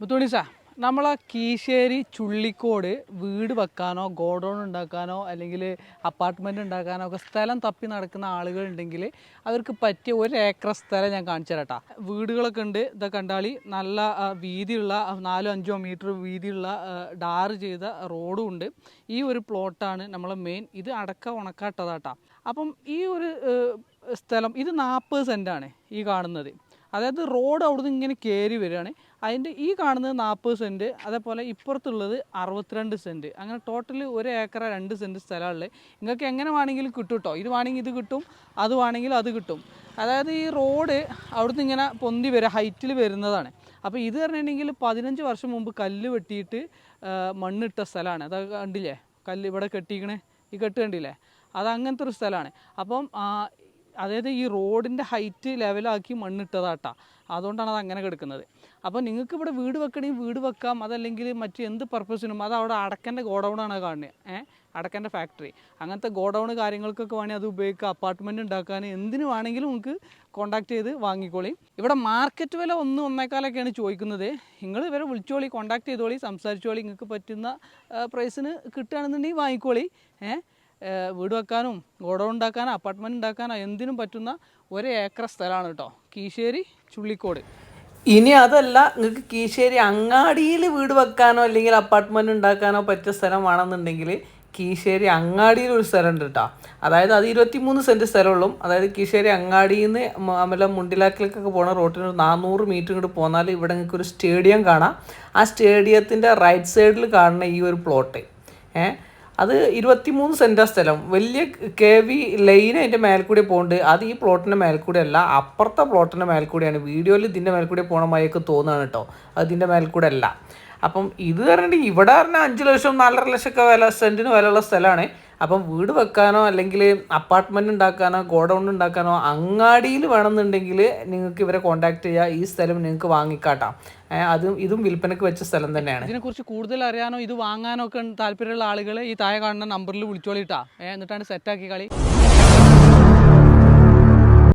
മുത്തോണിസ നമ്മളെ കീശേരി ചുള്ളിക്കോട് വീട് വെക്കാനോ ഗോഡൗൺ ഉണ്ടാക്കാനോ അല്ലെങ്കിൽ അപ്പാർട്ട്മെന്റ് ഉണ്ടാക്കാനോ ഒക്കെ സ്ഥലം തപ്പി നടക്കുന്ന ആളുകളുണ്ടെങ്കിൽ അവർക്ക് പറ്റിയ ഒരു ഏക്കർ സ്ഥലം ഞാൻ കാണിച്ചു തരാട്ടാ വീടുകളൊക്കെ ഉണ്ട്. ഇതൊക്കെ കണ്ടാളി നല്ല വീതിയുള്ള നാലോ അഞ്ചോ മീറ്റർ വീതിയുള്ള ഡാറ് ചെയ്ത റോഡും ഉണ്ട്. ഈ ഒരു പ്ലോട്ടാണ് നമ്മളെ മെയിൻ ഇത് അടക്ക ഉണക്കാട്ടതാട്ടാ അപ്പം ഈ ഒരു സ്ഥലം ഇത് നാൽപ്പത് സെന്റാണ് ഈ കാണുന്നത്. അതായത് റോഡ് അവിടുന്ന് ഇങ്ങനെ കയറി വരികയാണ്. അതിന്റെ ഈ കാണുന്നത് നാൽപ്പത് സെന്റ് അതേപോലെ ഇപ്പുറത്തുള്ളത് അറുപത്തിരണ്ട് സെന്റ്. അങ്ങനെ ടോട്ടൽ ഒരു ഏക്കറ രണ്ട് സെന്റ് സ്ഥലമുള്ളത്. നിങ്ങൾക്ക് എങ്ങനെ വേണമെങ്കിലും കിട്ടും കേട്ടോ. ഇത് വേണമെങ്കിൽ ഇത് കിട്ടും അത് വേണമെങ്കിൽ അത് കിട്ടും. അതായത് ഈ റോഡ് അവിടുന്ന് ഇങ്ങനെ പൊന്തി വരിക ഹൈറ്റിൽ വരുന്നതാണ്. അപ്പോൾ ഇത് പറഞ്ഞിട്ടുണ്ടെങ്കിൽ പതിനഞ്ച് വർഷം മുമ്പ് കല്ല് വെട്ടിയിട്ട് മണ്ണിട്ട സ്ഥലമാണ്. അത് കണ്ടില്ലേ? കല്ല് ഇവിടെ കെട്ടിക്കണേ? ഈ കെട്ട് കണ്ടില്ലേ? അത് അങ്ങനത്തെ ഒരു സ്ഥലമാണ്. അപ്പം അതായത് ഈ റോഡിന്റെ ഹൈറ്റ് ലെവലാക്കി മണ്ണിട്ടതാട്ടാ. അതുകൊണ്ടാണ് അത് അങ്ങനെ കിടക്കുന്നത്. അപ്പോൾ നിങ്ങൾക്ക് ഇവിടെ വീട് വെക്കണമെങ്കിൽ വീട് വെക്കാം അതല്ലെങ്കിൽ മറ്റ് എന്ത് പർപ്പസിനും അത് അവിടെ അടക്കന്റെ ഗോഡൗണാണ് കാണുന്നത്. ഏഹ് അടക്കന്റെ ഫാക്ടറി. അങ്ങനത്തെ ഗോഡൗൺ കാര്യങ്ങൾക്കൊക്കെ വേണമെങ്കിൽ അത് ഉപയോഗിക്കുക അപ്പാർട്ട്മെന്റ് ഉണ്ടാക്കാൻ എന്തിനു വേണമെങ്കിലും നിങ്ങൾക്ക് കോൺടാക്ട് ചെയ്ത് വാങ്ങിക്കോളി. ഇവിടെ മാർക്കറ്റ് വില ഒന്ന് ഒന്നേക്കാലൊക്കെയാണ് ചോദിക്കുന്നത്. നിങ്ങൾ ഇവരെ വിളിച്ചോളി കോൺടാക്ട് ചെയ്തോളി സംസാരിച്ചോളി നിങ്ങൾക്ക് പറ്റുന്ന പ്രൈസിന് കിട്ടുകയാണെന്നുണ്ടെങ്കിൽ വാങ്ങിക്കോളി. ഏഹ് വീട് വെക്കാനും ഗോഡൗൺ ഉണ്ടാക്കാനോ അപ്പാർട്ട്മെന്റ് ഉണ്ടാക്കാനോ എന്തിനും പറ്റുന്ന ഒരു ഏക്കർ സ്ഥലമാണ് കേട്ടോ. കീശേരി ചുള്ളിക്കോട്. ഇനി അതല്ല നിങ്ങൾക്ക് കീശേരി അങ്ങാടിയിൽ വീട് വെക്കാനോ അല്ലെങ്കിൽ അപ്പാർട്ട്മെന്റ് ഉണ്ടാക്കാനോ പറ്റിയ സ്ഥലം വേണമെന്നുണ്ടെങ്കിൽ കീശ്ശേരി അങ്ങാടിയിൽ ഒരു സ്ഥലം ഉണ്ട് കേട്ടോ. അതായത് അത് ഇരുപത്തി മൂന്ന് സെന്റ് സ്ഥലമുള്ളൂ. അതായത് കീശേരി അങ്ങാടിയിൽ നിന്ന് അമല മുണ്ടിലാക്കിലേക്കൊക്കെ പോണ റോട്ടിന് ഒരു നാനൂറ് മീറ്റർ ഇങ്ങോട്ട് പോന്നാൽ ഇവിടെ നിങ്ങൾക്ക് ഒരു സ്റ്റേഡിയം കാണാം. ആ സ്റ്റേഡിയത്തിന്റെ റൈറ്റ് സൈഡിൽ കാണുന്ന ഈ ഒരു പ്ലോട്ട് ഏഹ് അത് ഇരുപത്തിമൂന്ന് സെന്റാ സ്ഥലം. വലിയ കെ വി ലൈൻ അതിന്റെ മേൽക്കൂടെ പോകുന്നുണ്ട് അത് ഈ പ്ലോട്ടിന്റെ മേൽക്കൂടെ അല്ല അപ്പുറത്തെ പ്ലോട്ടിന്റെ മേൽക്കൂടെയാണ് വീഡിയോയിൽ ഇതിന്റെ മേൽക്കൂടെ പോകണ മായൊക്കെ തോന്നുകയാണ് കേട്ടോ അത് ഇതിന്റെ മേൽക്കൂടെ അല്ല. അപ്പം ഇത് പറഞ്ഞിട്ട് ഇവിടെ പറഞ്ഞാൽ അഞ്ച് ലക്ഷം നാലര ലക്ഷമൊക്കെ വില സെന്റിന് വിലയുള്ള സ്ഥലമാണ്. അപ്പം വീട് വെക്കാനോ അല്ലെങ്കിൽ അപ്പാർട്ട്മെന്റ് ഉണ്ടാക്കാനോ ഗോഡൗൺ ഉണ്ടാക്കാനോ അങ്ങാടിയിൽ വേണമെന്നുണ്ടെങ്കിൽ നിങ്ങൾക്ക് ഇവരെ കോൺടാക്ട് ചെയ്യുക ഈ സ്ഥലം നിങ്ങൾക്ക് വാങ്ങിക്കാട്ടാം. അതും ഇതും വിൽപ്പനയ്ക്ക് വെച്ച സ്ഥലം തന്നെയാണ്. ഇതിനെക്കുറിച്ച് കൂടുതൽ അറിയാനോ ഇത് വാങ്ങാനോ ഒക്കെ താല്പര്യമുള്ള ആളുകൾ ഈ താഴെ കാണുന്ന നമ്പറിൽ വിളിച്ചോളിട്ടാ. എന്നിട്ടാണ് സെറ്റാക്കി കളി.